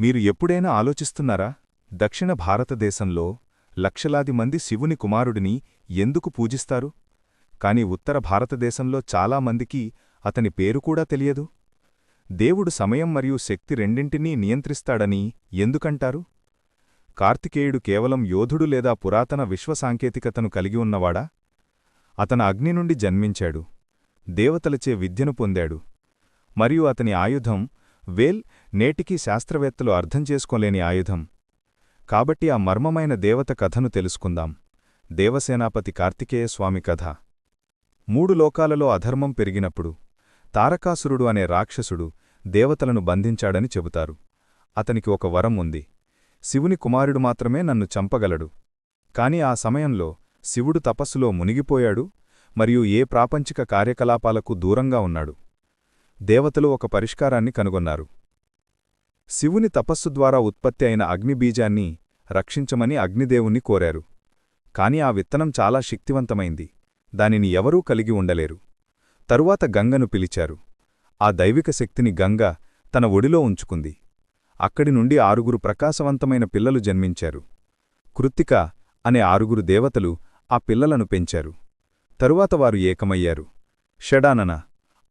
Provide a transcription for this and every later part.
మీరు ఎప్పుడైనా ఆలోచిస్తున్నారా? దక్షిణ భారతదేశంలో లక్షలాది మంది శివుని కుమారుడిని ఎందుకు పూజిస్తారు? కాని ఉత్తర భారతదేశంలో చాలామందికి అతని పేరు కూడా తెలియదు. దేవుడు సమయం మరియు శక్తి రెండింటినీ నియంత్రిస్తాడని ఎందుకంటారు? కార్తికేయుడు కేవలం యోధుడు లేదా పురాతన విశ్వసాంకేతికతను కలిగి ఉన్నవాడా? అతన అగ్ని నుండి జన్మించాడు. దేవతలచే విద్యను పొందాడు. మరియు అతని ఆయుధం వేల్ నేటికీ శాస్త్రవేత్తలు అర్థం చేసుకోలేని ఆయుధం. కాబట్టి ఆ మర్మమైన దేవత కథను తెలుసుకుందాం. దేవసేనాపతి కార్తికేయ స్వామి కథ. మూడు లోకాలలో అధర్మం పెరిగినప్పుడు తారకాసురుడు అనే రాక్షసుడు దేవతలను బంధించాడని చెబుతారు. అతనికి ఒక వరం ఉంది. శివుని కుమారుడు మాత్రమే నన్ను చంపగలడు. కాని ఆ సమయంలో శివుడు తపస్సులో మునిగిపోయాడు మరియు ఏ ప్రాపంచిక కార్యకలాపాలకు దూరంగా ఉన్నాడు. దేవతలు ఒక పరిష్కారాన్ని కనుగొన్నారు. శివుని తపస్సు ద్వారా ఉత్పత్తి అయిన అగ్నిబీజాన్ని రక్షించమని అగ్నిదేవుణ్ణి కోరారు. కాని ఆ విత్తనం చాలా శక్తివంతమైంది. దానిని ఎవరూ కలిగి ఉండలేరు. తరువాత గంగను పిలిచారు. ఆ దైవిక శక్తిని గంగ తన ఒడిలో ఉంచుకుంది. అక్కడి నుండి ఆరుగురు ప్రకాశవంతమైన పిల్లలు జన్మించారు. కృత్తిక అనే ఆరుగురు దేవతలు ఆ పిల్లలను పెంచారు. తరువాత వారు ఏకమయ్యారు. షడానన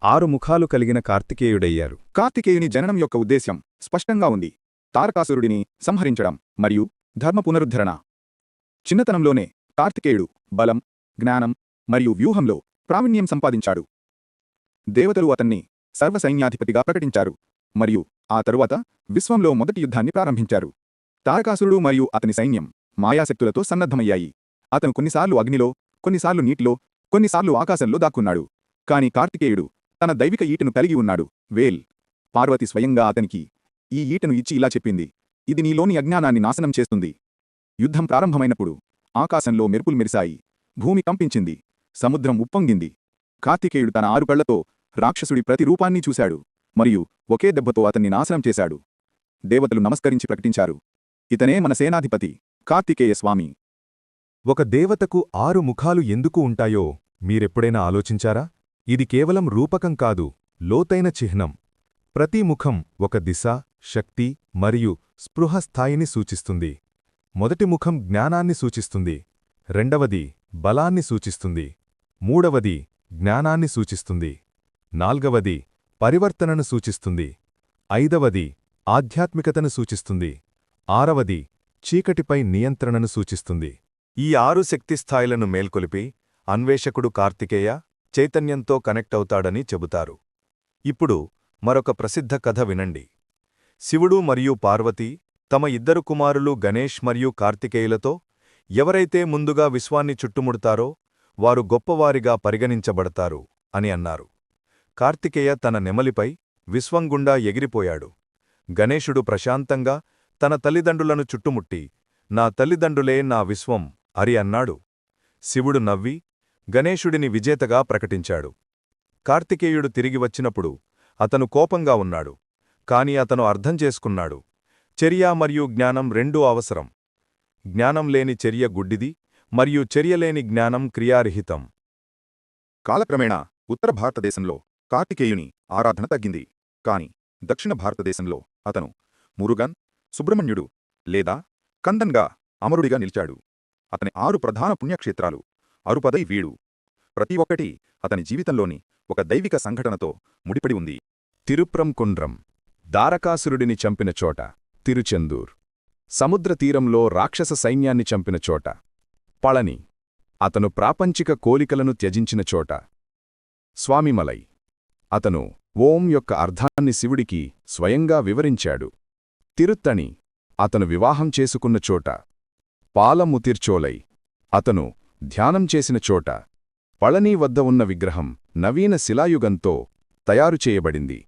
ఆరు ముఖాలు కలిగిన కార్తికేయుడయ్యారు. కార్తికేయుని జననం యొక్క ఉద్దేశ్యం స్పష్టంగా ఉంది. తారకాసురుడిని సంహరించడం మరియు ధర్మ పునరుద్ధరణ. చిన్నతనంలోనే కార్తికేయుడు బలం జ్ఞానం మరియు వ్యూహంలో ప్రావీణ్యం సంపాదించాడు. దేవతలు అతన్ని సర్వసైన్యాధిపతిగా ప్రకటించారు మరియు ఆ తరువాత విశ్వంలో మొదటి యుద్ధాన్ని ప్రారంభించారు. తారకాసురుడు మరియు అతని సైన్యం మాయాశక్తులతో సన్నద్ధమయ్యాయి. అతను కొన్నిసార్లు అగ్నిలో కొన్నిసార్లు నీటిలో కొన్నిసార్లు ఆకాశంలో దాక్కున్నాడు. కాని కార్తికేయుడు తన దైవిక ఈటను కలిగి ఉన్నాడు. వేల్ పార్వతి స్వయంగా అతనికి ఈ ఈటను ఇచ్చి ఇలా చెప్పింది. ఇది నీలోని అజ్ఞానాన్ని నాశనం చేస్తుంది. యుద్ధం ప్రారంభమైనప్పుడు ఆకాశంలో మెరుపులు మెరిశాయి. భూమి కంపించింది. సముద్రం ఉప్పొంగింది. కార్తికేయుడు తన ఆరు కళ్ళతో రాక్షసుడి ప్రతి రూపాన్ని చూశాడు. మరియు ఒకే దెబ్బతో అతన్ని నాశనం చేశాడు. దేవతలు నమస్కరించి ప్రకటించారు. ఇతనే మన సేనాధిపతి కార్తికేయ స్వామి. ఒక దేవతకు ఆరు ముఖాలు ఎందుకు ఉంటాయో మీరెప్పుడైనా ఆలోచించారా? ఇది కేవలం రూపకం కాదు లోతైన చిహ్నం. ప్రతి ముఖం ఒక దిశ శక్తి మరియు స్పృహ స్థాయిని సూచిస్తుంది. మొదటి ముఖం జ్ఞానాన్ని సూచిస్తుంది. రెండవది బలాన్ని సూచిస్తుంది. మూడవది జ్ఞానాన్ని సూచిస్తుంది. నాల్గవది పరివర్తనను సూచిస్తుంది. ఐదవది ఆధ్యాత్మికతను సూచిస్తుంది. ఆరవది చీకటిపై నియంత్రణను సూచిస్తుంది. ఈ ఆరు శక్తిస్థాయిలను మేల్కొలిపి అన్వేషకుడు కార్తికేయ చైతన్యంతో కనెక్ట్ అవుతాడని చెబుతారు. ఇప్పుడు మరొక ప్రసిద్ధ కథ వినండి. శివుడు మరియు పార్వతి తమ ఇద్దరు కుమారులు గణేష్ మరియు కార్తికేయులతో ఎవరైతే ముందుగా విశ్వాన్ని చుట్టుముడతారో వారు గొప్పవారిగా పరిగణించబడతారు అని అన్నారు. కార్తికేయ తన నెమలిపై విశ్వంగుండా ఎగిరిపోయాడు. గణేశుడు ప్రశాంతంగా తన తల్లిదండ్రులను చుట్టుముట్టి నా తల్లిదండ్రులే నా విశ్వం అరి అన్నాడు. శివుడు నవ్వి గణేశుడిని విజేతగా ప్రకటించాడు. కార్తికేయుడు తిరిగి వచ్చినప్పుడు అతను కోపంగా ఉన్నాడు. కాని అతను అర్థం చేసుకున్నాడు. చర్య మరియు జ్ఞానం రెండూ అవసరం. జ్ఞానం లేని చర్య గుడ్డిది మరియు చర్యలేని జ్ఞానం క్రియారహితం. కాలక్రమేణా ఉత్తర భారతదేశంలో కార్తికేయుని ఆరాధన తగ్గింది. కాని దక్షిణ భారతదేశంలో అతను మురుగన్ సుబ్రహ్మణ్యుడు లేదా కందన్గా అమరుడిగా నిలిచాడు. అతని ఆరు ప్రధాన పుణ్యక్షేత్రాలు అరుపదై వీడు. ప్రతి ఒక్కటి అతని జీవితంలోని ఒక దైవిక సంఘటనతో ముడిపడి ఉంది. తిరుప్రం కుండ్రం దారకాసురుడిని చంపిన చోట. తిరుచెందూర్. సముద్ర తీరంలో రాక్షస సైన్యాన్ని చంపిన చోట. పళని. అతను ప్రాపంచిక కోలికలను త్యజించిన చోట. స్వామిమలై. అతను ఓం యొక్క అర్థాన్ని శివుడికి స్వయంగా వివరించాడు. తిరుత్తణి. అతను వివాహం చేసుకున్న చోట. పాలముతిర్చోలై. అతను ధ్యానం చేసిన చోట పళనీ వద్ద ఉన్న విగ్రహం నవీన శిలాయుగంతో తయారు చేయబడింది.